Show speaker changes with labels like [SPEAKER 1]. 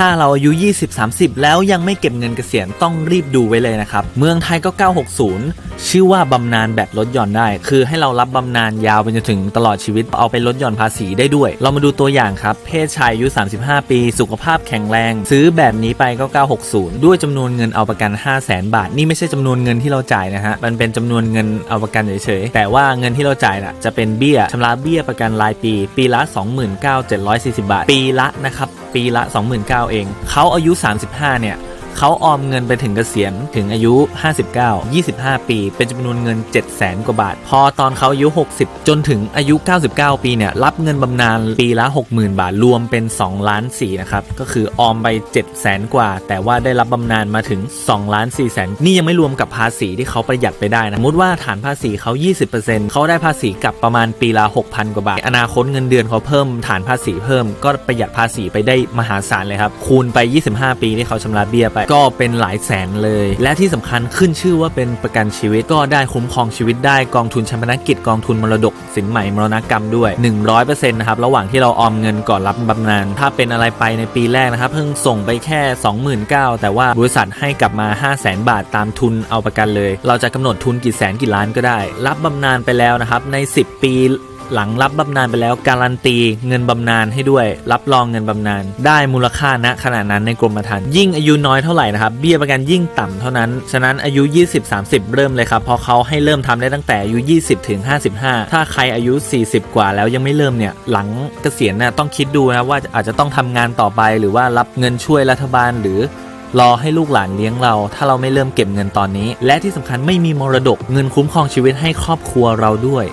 [SPEAKER 1] ถ้าเราอายุ 20-30 แล้วยังไม่เก็บเงินเกษียณต้องรีบดูไว้เลยนะครับ เมืองไทยก็ 960 ชื่อว่าบำนาญแบบลดหย่อนได้ คือให้เรารับบำนาญยาวไปจนถึงตลอดชีวิตเอาไปลดหย่อนภาษีได้ด้วย เรามาดูตัวอย่างครับ เพศชายอายุ 35 ปี สุขภาพแข็งแรง ซื้อแบบนี้ไปก็ 960 ด้วยจำนวนเงินเอาประกัน 5 0 0แสนบาท นี่ไม่ใช่จำนวนเงินที่เราจ่ายนะฮะ มันเป็นจำนวนเงินเอาประกันเฉยๆ แต่ว่าเงินที่เราจ่ายน่ะจะเป็นเบี้ยชำระเบี้ยประกันรายปี ปีละ 29,740 บาท ปีละนะครับ ปีละ 29,000เอง เขาอายุ 35 เนี่ย เขาออมเงินไปถึงเกษียณถึงอายุ 59 25 ปี เป็นจำนวนเงิน 7 0 0 0 0 0 กว่าบาท พอตอนเขาอายุ 60 จนถึงอายุ 99 ปีเนี่ยรับเงินบำนาญปีละ 60,000 บาท รวมเป็น 2 ล้าน4นะครับ ก็คือออมไป7 0 0 0 0 0 กว่า แต่ว่าได้รับบำนาญมาถึง2ล้าน4แสนนี่ยังไม่รวมกับภาษีที่เขาประหยัดไปได้นะสมมติว่าฐานภาษีเขา 20%เขาได้ภาษีกลับประมาณปีละ 6,000 กว่าบาท อนาคตเงินเดือนเขาเพิ่มฐานภาษีเพิ่มก็ประหยัดภาษีไปได้มหาศาลเลยครับคูณไป 25 ปีที่เขาชำระเบี้ยไปก็เป็นหลายแสนเลย และที่สำคัญขึ้นชื่อว่าเป็นประกันชีวิตก็ได้คุ้มครองชีวิตได้กองทุนชำระกิจกองทุนมรดกสินใหม่มรณกรรมด้วย 100%นะครับระหว่างที่เราออมเงินก่อนรับบำนาญถ้าเป็นอะไรไปในปีแรกนะครับ เพิ่งส่งไปแค่ 29,000แต่ว่าบริษัทให้กลับมา 5 0 0แสนบาทตามทุนเอาประกันเลย เราจะกำหนดทุนกี่แสนกี่ล้านก็ได้ รับบำนาญไปแล้วนะครับใน 10 ปี หลังรับบำนาญไปแล้วการันตีเงินบำนาญให้ด้วย รับรองเงินบำนาญได้มูลค่าณขณะนั้นในกรมธรรม์ยิ่งอายุน้อยเท่าไหร่นะครับเบี้ยประกันยิ่งต่ำเท่านั้น ฉะนั้นอายุ 20-30 เริ่มเลยครับเพราะเขาให้เริ่มทำได้ตั้งแต่อายุ 20ถึง55 ถ้าใครอายุ 40 กว่าแล้วยังไม่เริ่มเนี่ยหลังเกษียณน่ะต้องคิดดูนะว่าอาจจะต้องทำงานต่อไป หรือว่ารับเงินช่วยรัฐบาลหรือรอให้ลูกหลานเลี้ยงเรา ถ้าเราไม่เริ่มเก็บเงินตอนนี้ และที่สำคัญไม่มีมรดกเงินคุ้มครองชีวิตให้ครอบครัวเราด้วย